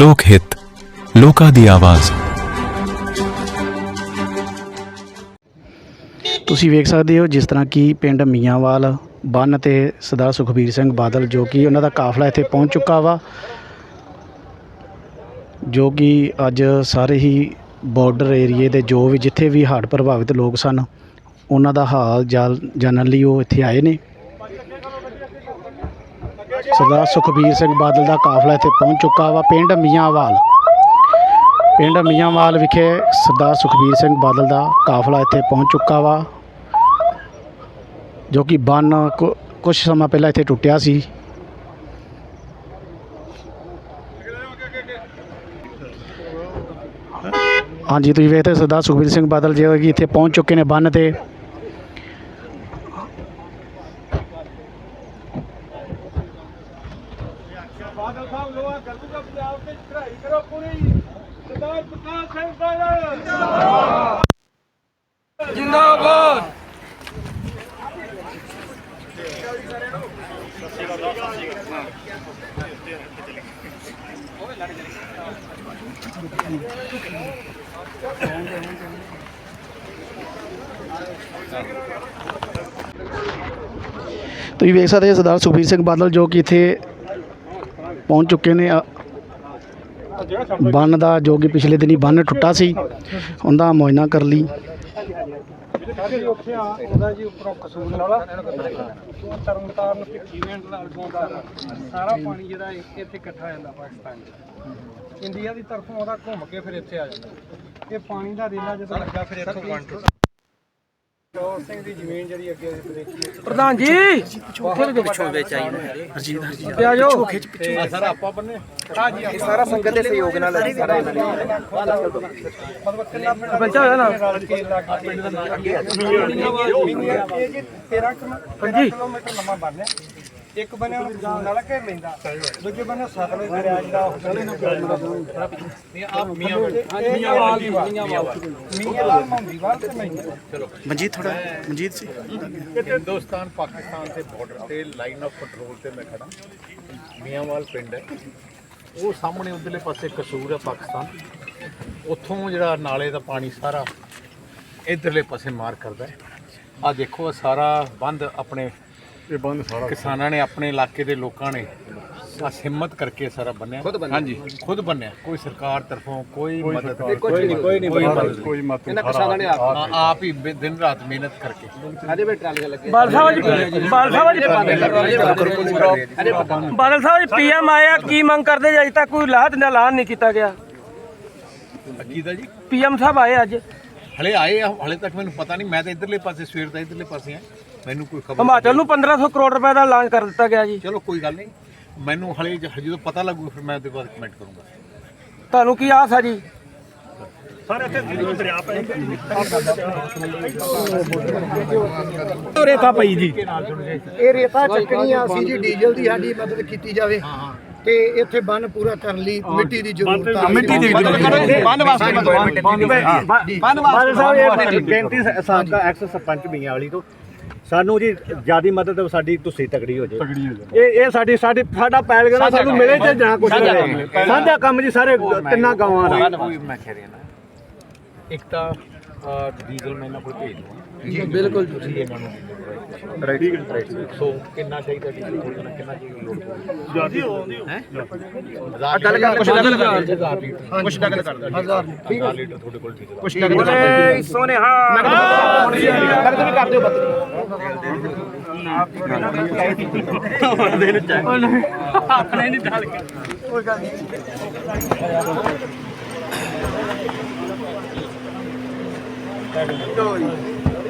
ਲੋਕ ਹਿੱਤ, ਲੋਕਾਂ ਦੀ ਆਵਾਜ਼। ਤੁਸੀਂ ਵੇਖ ਸਕਦੇ ਹੋ ਜਿਸ ਤਰ੍ਹਾਂ ਕਿ ਪਿੰਡ ਮੀਆਂਵਾਲ ਬੰਨ ਤੇ ਸਰਦਾਰ ਸੁਖਬੀਰ ਸਿੰਘ ਬਾਦਲ ਜੋ ਕਿ ਉਹਨਾਂ ਦਾ ਕਾਫਲਾ ਇੱਥੇ ਪਹੁੰਚ ਚੁੱਕਾ ਵਾ, ਜੋ ਕਿ ਅੱਜ ਸਾਰੇ ਹੀ ਬਾਰਡਰ ਏਰੀਏ ਦੇ ਜੋ ਵੀ ਜਿੱਥੇ ਵੀ ਹੜ੍ਹ ਪ੍ਰਭਾਵਿਤ ਲੋਕ ਸਨ, ਉਹਨਾਂ ਦਾ ਹਾਲ ਜਾਲ ਜਾਣਨ ਲਈ ਉਹ ਇੱਥੇ ਆਏ ਨੇ। ਸਰਦਾਰ ਸੁਖਬੀਰ ਸਿੰਘ ਬਾਦਲ ਦਾ ਕਾਫਲਾ ਇੱਥੇ ਪਹੁੰਚ ਚੁੱਕਾ ਵਾ, ਪਿੰਡ ਮੀਆਂਵਾਲ। ਪਿੰਡ ਮੀਆਂਵਾਲ ਵਿਖੇ ਸਰਦਾਰ ਸੁਖਬੀਰ ਸਿੰਘ ਬਾਦਲ ਦਾ ਕਾਫਲਾ ਇੱਥੇ ਪਹੁੰਚ ਚੁੱਕਾ ਵਾ, ਜੋ ਕਿ ਬੰਨ ਕੁਝ ਸਮਾਂ ਪਹਿਲਾਂ ਇੱਥੇ ਟੁੱਟਿਆ ਸੀ। ਹਾਂਜੀ, ਤੁਸੀਂ ਵੇਖਦੇ ਸਰਦਾਰ ਸੁਖਬੀਰ ਸਿੰਘ ਬਾਦਲ ਜੀ ਕਿ ਇੱਥੇ ਪਹੁੰਚ ਚੁੱਕੇ ਨੇ ਬੰਨ ਤੇ। ਬਾਦਲ ਸਾਹਿਬ ਲੋਹਾ ਕਰੂਗਾ ਪੰਜਾਬ ਤੇ ਚੜ੍ਹਾਈ ਕਰੋ ਪੂਰੀ ਸਰਦਾਰ ਪ੍ਰਕਾਸ਼ ਸਿੰਘ ਬਾਦਲ ਜਿੰਦਾਬਾਦ ਤੁਸੀਂ ਵੇਖ ਸਕਦੇ ਹੋ ਸਰਦਾਰ ਸੁਖਬੀਰ ਸਿੰਘ ਬਾਦਲ ਜੋ ਕਿ ਇੱਥੇ ਪਹੁੰਚ ਚੁੱਕੇ ਨੇ। ਬੰਨ ਦਾ ਜੋ ਕਿ ਪਿਛਲੇ ਦਿਨੀ ਬੰਨ ਟੁੱਟਾ ਸੀ ਉਹਦਾ ਮੁਆਇਨਾ ਕਰ ਲਈ। ਸਾਡੇ ਉੱਥੇ ਆ ਉਹਦਾ ਜੀ ਉੱਪਰੋਂ ਕਸੂਰ ਵਾਲਾ ਤਰਨ ਤਾਰਨ ਭਿੱਖੀ ਨੇ ਨਾਲ ਗੋਂਦਾ ਸਾਰਾ ਪਾਣੀ ਜਿਹੜਾ ਇੱਥੇ ਇੱਥੇ ਇਕੱਠਾ ਹੋ ਜਾਂਦਾ ਪਾਕਿਸਤਾਨ 'ਚ। ਇੰਡੀਆ ਦੀ ਤਰਫੋਂ ਉਹਦਾ ਘੁੰਮ ਕੇ ਫਿਰ ਇੱਥੇ ਆ ਜਾਂਦਾ। ਇਹ ਪਾਣੀ ਦਾ ਰੇਲਾ ਜਦੋਂ ਲੱਗਾ ਫਿਰ ਇੱਥੋਂ ਵੰਡ ਚੌਰ ਸਿੰਘ ਦੀ ਜ਼ਮੀਨ ਜਿਹੜੀ ਅੱਗੇ ਅਸੀਂ ਦੇਖੀ ਪ੍ਰਧਾਨ ਜੀ! ਪਿੱਛੋਂ ਦੇ ਪਿੱਛੋਂ ਵਿੱਚ ਆਈ ਨਾ ਪਿਆ ਜੋ ਖਿੱਚ ਪਿੱਛੋਂ ਸਰ ਆਪਾਂ ਬੰਨੇ। ਹਾਂ ਜੀ ਸਾਰਾ ਸੰਗਤ ਦੇ ਸਹਿਯੋਗ ਨਾਲ ਸਾਰਾ ਮਤਲਬ ਕਿੰਨਾ ਬੱਚਾ ਹੋਇਆ ਨਾ ਪਿੰਡ ਦਾ ਨਾਮ ਅੱਗੇ ਇਹ ਜੀ 13 ਕਿਲੋਮੀਟਰ ਲੰਮਾ ਬਣਿਆ ਇੱਕ ਬੰਨੇ ਉਹ ਨਾਲ ਕੇ ਲੈਂਦਾ ਦੂਜੇ ਬੰਨੇ ਸਤਲੁਜ ਦਰਿਆ ਜਿਹੜਾ ਉਹ ਗਲੀ ਨੂੰ ਪੈਂਦਾ ਇਹ ਆ ਮੀਆਂ ਮੀਆਂਵਾਲ ਮੀਆਂਵਾਲ ਮੀਆਂਵਾਲ ਮੰਦੀਵਾਲ ਤੇ ਮੈਂ ਮਨਜੀਤ ਥੋੜਾ ਮਨਜੀਤ ਸੀ ਹਿੰਦੁਸਤਾਨ ਪਾਕਿਸਤਾਨ ਦੇ ਬਾਰਡਰ ਤੇ ਲਾਈਨ ਆਫ ਕੰਟਰੋਲ ਤੇ ਮੈਂ ਖੜਾ ਮੀਆਂਵਾਲ ਪਿੰਡ ਹੈ। ਉਹ ਸਾਹਮਣੇ ਉਧਰਲੇ ਪਾਸੇ ਕਸੂਰ ਹੈ ਪਾਕਿਸਤਾਨ। ਉੱਥੋਂ ਜਿਹੜਾ ਨਾਲੇ ਦਾ ਪਾਣੀ ਸਾਰਾ ਇਧਰਲੇ ਪਾਸੇ ਮਾਰ ਕਰਦਾ ਹੈ। ਆ ਦੇਖੋ ਇਹ ਸਾਰਾ ਬੰਦ ਆਪਣੇ ਇਹ ਬੰਦ ਸਾਰਾ ਕਿਸਾਨਾਂ ਨੇ ਆਪਣੇ ਇਲਾਕੇ ਦੇ ਲੋਕਾਂ ਨੇ ਆ ਹਿੰਮਤ ਕਰਕੇ ਸਾਰਾ ਬੰਨਿਆ। ਹਾਂਜੀ ਖੁਦ ਬੰਨਿਆ। ਕੋਈ ਸਰਕਾਰ ਤਰਫੋਂ ਕੋਈ ਮਦਦ ਨਹੀਂ। ਕੋਈ ਨਹੀਂ ਕੋਈ ਨਹੀਂ ਮਦਦ ਕੋਈ ਮਦਦ ਇਹਨਾਂ ਕਿਸਾਨਾਂ ਨੇ ਆਪ ਹੀ ਦਿਨ ਰਾਤ ਮਿਹਨਤ ਕਰਕੇ। ਬਾਦਲ ਸਾਹਿਬ ਜੀ ਬਾਦਲ ਸਾਹਿਬ ਜੀ ਬਾਦਲ ਸਾਹਿਬ ਜੀ ਪੀਐਮ ਆਇਆ ਕੀ ਮੰਗ ਕਰਦੇ ਜੀ? ਅਜੇ ਤੱਕ ਕੋਈ ਲਾਹ ਦਾ ਐਲਾਨ ਨਹੀਂ ਕੀਤਾ ਗਿਆ। ਅਕੀਦਾ ਜੀ? ਪੀਐਮ ਸਾਹਿਬ ਆਏ ਅੱਜ। ਹਲੇ ਆਏ ਆ ਹਲੇ ਤੱਕ ਮੈਨੂੰ ਪਤਾ ਨਹੀਂ। ਮੈਂ ਤਾਂ ਇਧਰਲੇ ਪਾਸੇ ਸਵੇਰ ਦਾ ਇਧਰਲੇ ਪਾਸੇ ਆ। ਮੈਨੂੰ ਕੋਈ ਖਬਰ ਹਿਮਾਚਲ ਨੂੰ 1500 ਕਰੋੜ ਰੁਪਏ ਦਾ ਐਲਾਨ ਕਰ ਦਿੱਤਾ ਗਿਆ ਜੀ। ਚਲੋ ਕੋਈ ਗੱਲ ਨਹੀਂ। ਮੈਨੂੰ ਹਲੇ ਜ- ਜਦੋਂ ਪਤਾ ਲੱਗੂ ਫਿਰ ਮੈਂ ਉਹਦੇ ਬਾਅਦ ਕਮੈਂਟ ਕਰੂੰਗਾ। ਤੁਹਾਨੂੰ ਕੀ ਆਸ ਹੈ ਜੀ? ਰੇਤਾ ਪਈ ਜੀ। ਇਹ ਰੇਤਾ ਚੱਕਣੀ ਆ ਸੀ ਜੀ ਡੀਜ਼ਲ ਦੀ ਸਾਡੀ ਮਦਦ ਕੀਤੀ ਜਾਵੇ ਤੇ ਇੱਥੇ ਬੰਨ ਪੂਰਾ ਕਰਨ ਲਈ ਮਿੱਟੀ ਦੀ ਜ਼ਰੂਰਤ ਆ। ਮਿੱਟੀ ਦੀ ਬੰਨ ਵਾਸਤੇ ਬਾਦਲ ਸਾਹਿਬ ਇਹ ਬੇਨਤੀ ਸ- ਸਾਬਕਾ ਐਕਸ ਸਰਪੰਚ ਮੀਆਂ ਵਾਲੀ ਤੋਂ ਸਾਨੂੰ ਜੀ ਜਿਆਦੀ ਮਦਦ ਸਾਡੀ ਤੁਸੀਂ ਤਕੜੀ ਹੋ ਜੇ ਤਕੜੀ ਹੋ ਜਾ ਇਹ ਇਹ ਸਾਡੀ ਸਾਡੀ ਸਾਡਾ ਪੈਲ ਗਣਾ ਸਾਨੂੰ ਮਿਲੇ ਤੇ ਜਾਂ ਕੁਝ ਮਿਲੇ। ਸਾਂਝਾ ਕੰਮ ਜੀ ਸਾਰੇ ਤਿੰਨਾਂ ਗਾਵਾਂ ਦਾ। ਕੋਈ ਮੈਂ ਕਹਿ ਰਿਹਾ ਨਾ। ਇੱਕ ਤਾਂ ਡੀਜ਼ਲ ਮੈਂ ਇਹਨਾਂ ਕੋਲ ਭੇਜ ਦੂੰਗਾ ਜੀ ਬਿਲਕੁਲ ਤੁਸੀਂ ਇਹਨਾਂ ਨੂੰ ਰੈਡੀ ਸੋ ਕਿੰਨਾ ਚਾਹੀਦਾ ਡੀਜ਼ਲ ਕਿੰਨਾ ਕਿੰਨਾ ਚਾਹੀਦਾ ਲੋਡ ਜਿਆਦੀ ਹੋਉਂਦੀ ਹੈ? ਗੱਲ ਕਰ ਕੁਛ ਗੱਲ ਕਰ ਕੁਛ ਗੱਲ ਕਰ ਹਜ਼ਾਰ ਠੀਕ ਹੈ। ਲੀਟਰ ਤੁਹਾਡੇ ਕੋਲ ਡੀਜ਼ਲ ਕੁਛ ਬੋਲੇ ਸੋਨੇ ਹਾਂ।